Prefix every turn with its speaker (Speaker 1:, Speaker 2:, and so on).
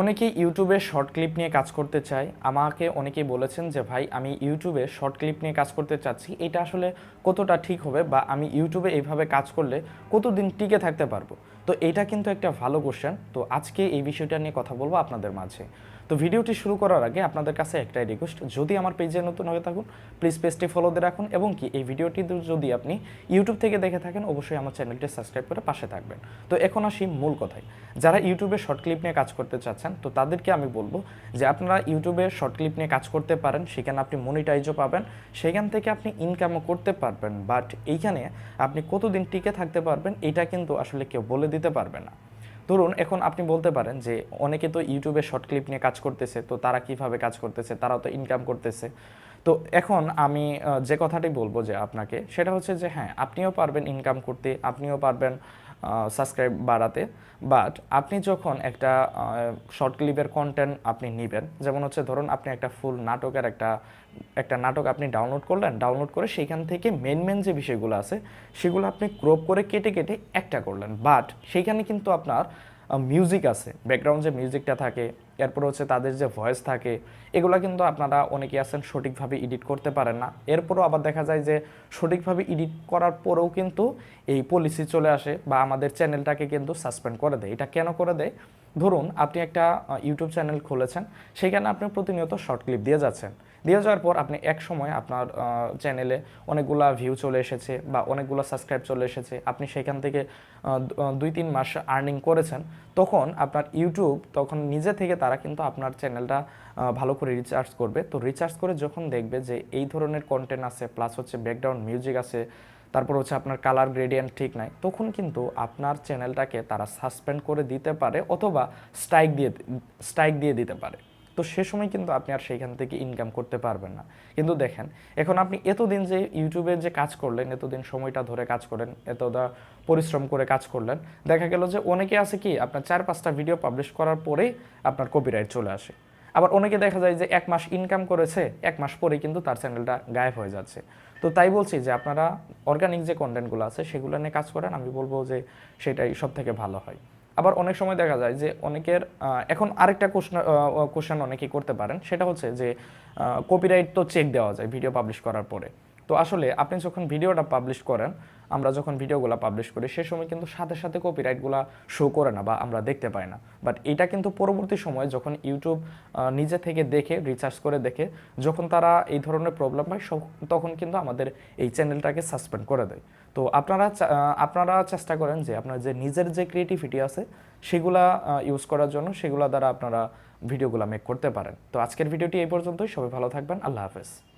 Speaker 1: অনেকেই ইউটিউবে short clip নিয়ে কাজ করতে চায়। আমাকে অনেকেই বলেছেন যে, ভাই, আমি ইউটিউবে শর্ট ক্লিপ নিয়ে কাজ করতে চাচ্ছি। এটা আসলে কতটা ঠিক হবে বা আমি ইউটিউবে এইভাবে কাজ করলে কতদিন টিকে থাকতে পারব? তো এটা কিন্তু একটা ভালো কোশ্চেন তো আজকে এই বিষয়টা নিয়ে কথা বলব আপনাদের মাঝে। তো ভিডিওটি শুরু করার আগে আপনাদের কাছে একটাই রিকোয়েস্ট যদি আমার পেজে নতুন হয়ে থাকুন প্লিজ পেজটি ফলো দিয়ে রাখুন এবং কি এই ভিডিওটি যদি আপনি ইউটিউব থেকে দেখে থাকেন, অবশ্যই আমার চ্যানেলটি সাবস্ক্রাইব করে পাশে থাকবেন। তো এখন আসি মূল কথায়। যারা ইউটিউবে শর্ট ক্লিপ নিয়ে কাজ করতে চাচ্ছেন, তো তাদেরকে আমি বলব যে আপনারা ইউটিউবে শর্ট ক্লিপ নিয়ে কাজ করতে পারেন, সেখানে আপনি মনিটাইজও পাবেন, সেখান থেকে আপনি ইনকামও করতে পারবেন বাট এইখানে আপনি কতদিন টিকে থাকতে পারবেন, এটা কিন্তু আসলে কেউ বলে দিতে পারবে না। ধরুন, এখন আপনি বলতে পারেন যে অনেকে তো ইউটিউবে শর্ট ক্লিপ নিয়ে কাজ করতেছে, তো তারা কীভাবে কাজ করতেছে? তারাও তো ইনকাম করতেছে। তো এখন আমি যে কথাটি বলব যে আপনাকে, সেটা হচ্ছে যে হ্যাঁ আপনিও পারবেন ইনকাম করতে, আপনিও পারবেন সাবস্ক্রাইব বাড়াতে বাট আপনি যখন একটা শর্ট ক্লিপের কন্টেন্ট আপনি নেবেন, যেমন হচ্ছে ধরুন আপনি একটা ফুল নাটকের একটা একটা নাটক আপনি ডাউনলোড করলেন ডাউনলোড করে সেইখান থেকে মেন মেন যে বিষয়গুলো আছে, সেগুলো আপনি ক্রপ করে কেটে কেটে একটা করলেন বাট সেইখানে কিন্তু আপনার মিউজিক আছে ব্যাকগ্রাউন্ড যে মিউজিকটা থাকে এরপর হচ্ছে তাদের যে ভয়েস থাকে, এগুলো কিন্তু আপনারা অনেকে আছেন সঠিকভাবে এডিট করতে পারেন না। এরপরও আবার দেখা যায় যে সঠিকভাবে এডিট করার পরেও কিন্তু এই পলিসি চলে আসে বা আমাদের চ্যানেলটাকে কিন্তু সাসপেন্ড করে দেয়। এটা কেন করে দেয়? ধরুন, আপনি একটা ইউটিউব চ্যানেল খুলেছেন, সেখানে আপনি প্রতিনিয়ত শর্ট ক্লিপ দিয়ে যাচ্ছেন। দিয়ে যাওয়ার পর আপনি এক সময় আপনার চ্যানেলে অনেকগুলা ভিউ চলে এসেছে বা অনেকগুলো সাবস্ক্রাইব চলে এসেছে। আপনি সেখান থেকে দুই, তিন মাস আর্নিং করেছেন, তখন আপনার ইউটিউব তখন নিজে থেকে তারা কিন্তু আপনার চ্যানেলটা ভালো করে রিচার্জ করবে। তো রিচার্জ করে যখন দেখবে যে এই ধরনের কন্টেন্ট আছে প্লাস হচ্ছে ব্যাকগ্রাউন্ড মিউজিক আছে, তারপর হচ্ছে আপনার কালার গ্রেডিয়েন্ট ঠিক নাই, তখন কিন্তু আপনার চ্যানেলটাকে তারা সাসপেন্ড করে দিতে পারে অথবা স্ট্রাইক দিয়ে স্ট্রাইক দিয়ে দিতে পারে। তো সে সময় কিন্তু আপনি আর সেইখান থেকে ইনকাম করতে পারবেন না। কিন্তু দেখেন, এখন আপনি এতদিন যে ইউটিউবে যে কাজ করলেন, এতদিন সময়টা ধরে কাজ করেন এতটা পরিশ্রম করে কাজ করলেন, দেখা গেল যে অনেকে আছে কি, আপনার চার পাঁচটা ভিডিও পাবলিশ করার পরেই আপনার কপিরাইট চলে আসে। আবার অনেকে দেখা যায় যে এক মাস ইনকাম করেছে, এক মাস পরে কিন্তু তার চ্যানেলটা গায়েব হয়ে যাচ্ছে। তো তাই বলছি যে আপনারা অর্গানিক যে কন্টেন্টগুলো আছে, সেগুলো নিয়ে কাজ করেন, আমি বলব যে সেটাই সব থেকে ভালো হয়। আবার অনেক সময় দেখা যায় যে অনেকের এখন আরেকটা কোশ্চেন কোশ্চেন অনেকেই করতে পারেন। সেটা হচ্ছে যে কপিরাইট তো চেক দেওয়া যায় ভিডিও পাবলিশ করার পরে। তো আসলে আপনি যখন ভিডিওটা পাবলিশ করেন, আমরা যখন ভিডিওগুলো পাবলিশ করি, সে সময় কিন্তু সাথে সাথে কপিরাইটগুলো শো করে না বা আমরা দেখতে পাই না। বাট এটা কিন্তু পরবর্তী সময়ে যখন ইউটিউব নিজে থেকে দেখে রিচার্জ করে দেখে, যখন তারা এই ধরনের প্রবলেম সব- তখন কিন্তু আমাদের এই চ্যানেলটাকে সাসপেন্ড করে দেয়। তো আপনারা আপনারা চেষ্টা করেন যে আপনার যে নিজের যে ক্রিয়েটিভিটি আছে, সেগুলা ইউজ করার জন্য, সেগুলা দ্বারা আপনারা ভিডিওগুলো মেক করতে পারেন। তো আজকের ভিডিওটি এই পর্যন্তই। সবাই ভালো থাকবেন। আল্লাহ হাফেজ।